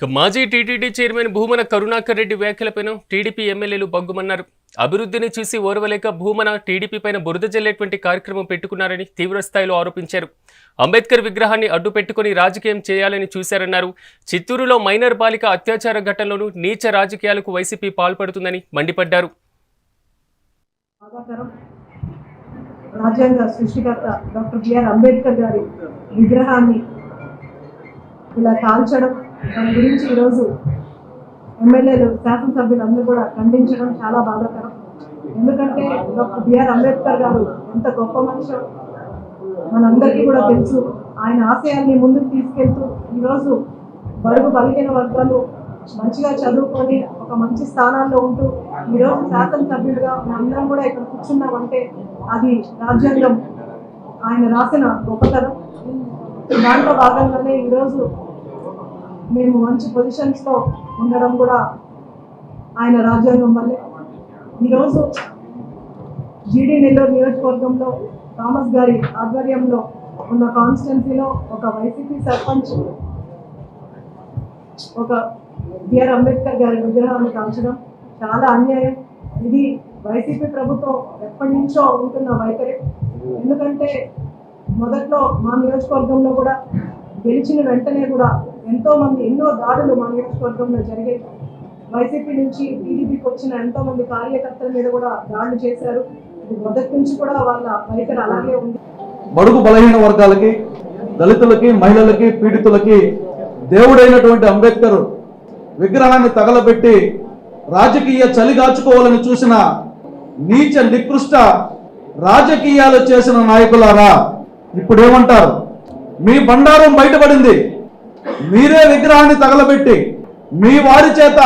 ఇక మాజీ TTD chairman Bhumana Karunakar Reddy వ్యాఖ్యలపైన టీడీపీ ఎమ్మెల్యేలు బగ్గుమన్నారు. అభివృద్ధిని చూసి ఓర్వలేక భూమన టీడీపీ పైన బురద జల్లేటువంటి కార్యక్రమం పెట్టుకున్నారని తీవ్రస్థాయిలో ఆరోపించారు. అంబేద్కర్ విగ్రహాన్ని అడ్డు పెట్టుకుని రాజకీయం చేయాలని చూశారన్నారు. చిత్తూరులో మైనర్ బాలిక అత్యాచార ఘటనలోనూ నీచ రాజకీయాలకు వైసీపీ పాల్పడుతుందని మండిపడ్డారు. రాజ్యాంగ సృష్టికర్త డాక్టర్ బిఆర్ అంబేద్కర్ గారి విగ్రహాన్ని ఇలా కాల్చడం దాని గురించి ఈరోజు ఎమ్మెల్యేలు శాసనసభ్యులు అందరూ కూడా ఖండించడం చాలా బాధాకరం. ఎందుకంటే డాక్టర్ బిఆర్ అంబేద్కర్ గారు ఎంత గొప్ప మనిషి. మనందరికీ కూడా తెలుసు ఆయన ఆశయాల్ని ముందుకు తీసుకెళ్తూ ఈరోజు బడుగు బలిగిన వర్గాలు మంచిగా చదువుకొని ఒక మంచి స్థానాల్లో ఉంటూ ఈరోజు శాసనసభ్యుడిగా మనందరం కూడా ఇక్కడ కూర్చున్నామంటే అది రాజ్యాంగం ఆయన రాసిన గొప్పతనం. దాంట్లో భాగంగానే ఈరోజు మేము మంచి పొజిషన్స్లో ఉండడం కూడా ఆయన రాజ్యాంగం వల్లే. ఈరోజు జీడీ నెల్లూరు నియోజకవర్గంలో థామస్ గారి ఆధ్వర్యంలో ఉన్న కాన్స్టిట్యున్సీలో ఒక వైసీపీ సర్పంచ్ ఒక బిఆర్ అంబేద్కర్ గారి విగ్రహాన్ని కాల్చడం చాలా అన్యాయం. ఇది వైసీపీ ప్రభుత్వం ఎప్పటి నుంచో ఉంటున్న వైఖరి. ఎందుకంటే మొదట్లో మా నియోజకవర్గంలో కూడా గెలిచిన వెంటనే కూడా ఎంతో మంది ఎన్నో దాడులు మా నియోజకవర్గంలో జరిగాయి. వైసీపీ నుంచి టీడీపీకి వచ్చిన ఎంతో మంది కార్యకర్తల మీద కూడా దాడులు చేశారు. మొదటి నుంచి కూడా వాళ్ళ వైఖరి అలాగే ఉంది. బడుగు బలహీన వర్గాలకి దళితులకి మహిళలకి పీడితులకి దేవుడైనటువంటి అంబేద్కర్ విగ్రహాన్ని తగలబెట్టి రాజకీయ చలిగాచుకోవాలని చూసిన నీచ నికృష్ట రాజకీయాలు చేసిన నాయకులారా ఇప్పుడేమంటారు? మీ బండారం బయటపడింది. మీరే విగ్రహాన్ని తగలబెట్టి మీ వారి చేత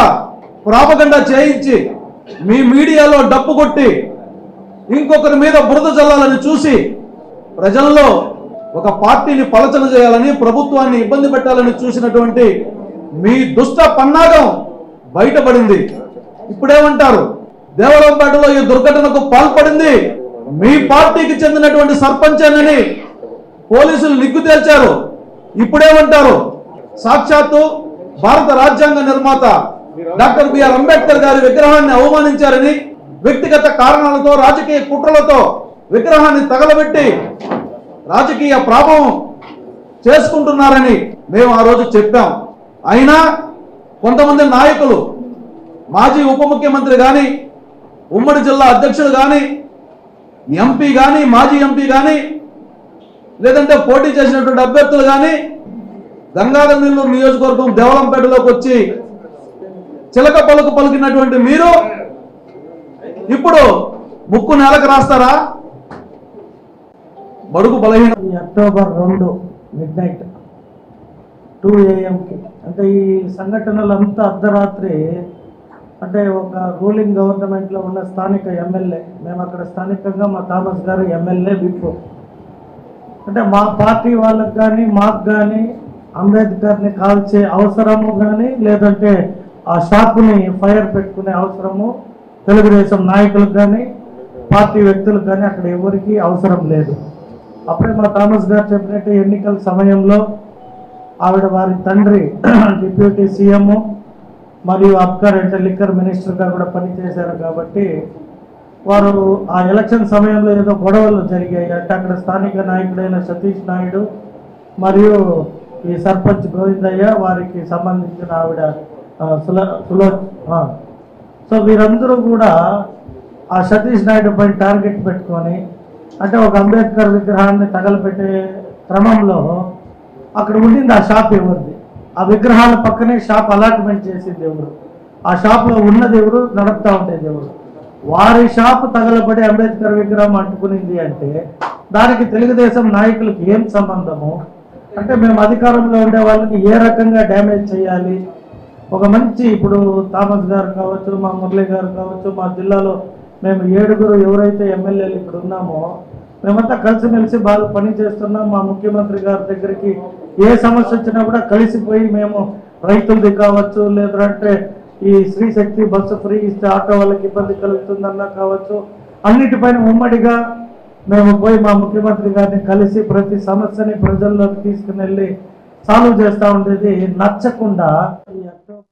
ప్రాపగండ చేయించి మీ మీడియాలో డప్పు కొట్టి ఇంకొకరి మీద బురద చల్లాలని చూసి ప్రజల్లో ఒక పార్టీని పలచన చేయాలని ప్రభుత్వాన్ని ఇబ్బంది పెట్టాలని చూసినటువంటి మీ దుష్ట పన్నాగం బయటపడింది. ఇప్పుడేమంటారు? దేవరంపేటలో ఈ దుర్ఘటనకు పాల్పడింది మీ పార్టీకి చెందినటువంటి సర్పంచేనని పోలీసులు నిగ్గు తేల్చారు. ఇప్పుడేమంటారు? సాక్షాత్తు భారత రాజ్యాంగ నిర్మాత డాక్టర్ బిఆర్ అంబేద్కర్ గారి విగ్రహాన్ని అవమానించారని వ్యక్తిగత కారణాలతో రాజకీయ కుట్రలతో విగ్రహాన్ని తగలబెట్టి రాజకీయ ప్రాభవం చేసుకుంటున్నారని మేము ఆ రోజు చెప్పాం. అయినా కొంతమంది నాయకులు మాజీ ఉప ముఖ్యమంత్రి కానీ ఉమ్మడి జిల్లా అధ్యక్షుడు కానీ ఎంపీ కానీ మాజీ ఎంపీ కానీ లేదంటే పోటీ చేసినటువంటి అభ్యర్థులు కానీ గంగాధర నెల్లూరు నియోజకవర్గం దేవలంపేటలోకి వచ్చి చిలక పలుకు పలికినటువంటి మీరు ఇప్పుడు ముక్కు నెలకు రాస్తారా? బడుగు బలహీన అక్టోబర్ రెండు మిడ్ నైట్ టూ ఏఎంకి అంటే ఈ సంఘటనలంతా అర్ధరాత్రి అంటే ఒక రూలింగ్ గవర్నమెంట్లో ఉన్న స్థానిక ఎమ్మెల్యే మేము అక్కడ స్థానికంగా మా థామస్ గారు ఎమ్మెల్యే విప్పు. అంటే మా పార్టీ వాళ్ళకి కానీ మాకు కానీ అంబేద్కర్ని కాల్చే అవసరము కానీ లేదంటే ఆ షాపుని ఫైర్ పెట్టుకునే అవసరము తెలుగుదేశం నాయకులకు కానీ పార్టీ వ్యక్తులకు కానీ అక్కడ ఎవరికి అవసరం లేదు. అప్పుడే మా థామస్ గారు చెప్పినట్టు ఎన్నికల సమయంలో ఆవిడ వారి తండ్రి డిప్యూటీ సీఎం మరియు అబ్కార్ అంటే లిక్కర్ మినిస్టర్గా కూడా పనిచేశారు కాబట్టి వారు ఆ ఎలక్షన్ సమయంలో ఏదో గొడవలు జరిగాయి. అంటే అక్కడ స్థానిక నాయకుడైన సతీష్ నాయుడు మరియు ఈ సర్పంచ్ గోవిందయ్య వారికి సంబంధించిన ఆవిడ సుల సులో సో వీరందరూ కూడా ఆ సతీష్ నాయుడు పై టార్గెట్ పెట్టుకొని అంటే ఒక అంబేద్కర్ విగ్రహాన్ని తగలపెట్టే క్రమంలో అక్కడ ఉండింది ఆ షాప్ ఎవరిది? ఆ విగ్రహాల పక్కనే షాప్ అలాట్మెంట్ చేసింది ఎవరు ఆ షాప్లో ఉన్నది ఎవరు నడుపుతా ఉండేది ఎవరు వారి షాప్ తగలబడి అంబేద్కర్ విగ్రహం అంటుకునింది అంటే దానికి తెలుగుదేశం నాయకులకు ఏం సంబంధము? అంటే మేము అధికారంలో ఉండే వాళ్ళకి ఏ రకంగా డ్యామేజ్ చేయాలి? ఒక మంచి ఇప్పుడు థామస్ గారు కావచ్చు మా మురళి గారు కావచ్చు మా జిల్లాలో మేము ఏడుగురు ఎవరైతే ఎమ్మెల్యేలు ఇక్కడ ఉన్నామో మేమంతా కలిసిమెలిసి బాగా పని చేస్తున్నాం. మా ముఖ్యమంత్రి గారి దగ్గరికి ఏ సమస్య వచ్చినా కూడా కలిసిపోయి మేము రైతులది కావచ్చు లేదంటే ఈ స్త్రీ శక్తి బస్సు ఫ్రీ ఇస్తే ఆటో వాళ్ళకి ఇబ్బంది కలుగుతుందన్నా కావచ్చు అన్నిటిపైన ఉమ్మడిగా మేము పోయి మా ముఖ్యమంత్రి గారిని కలిసి ప్రతి సమస్యని ప్రజల్లోకి తీసుకుని వెళ్ళి సాల్వ్ చేస్తూ ఉండేది నచ్చకుండా ఈ అక్టోబర్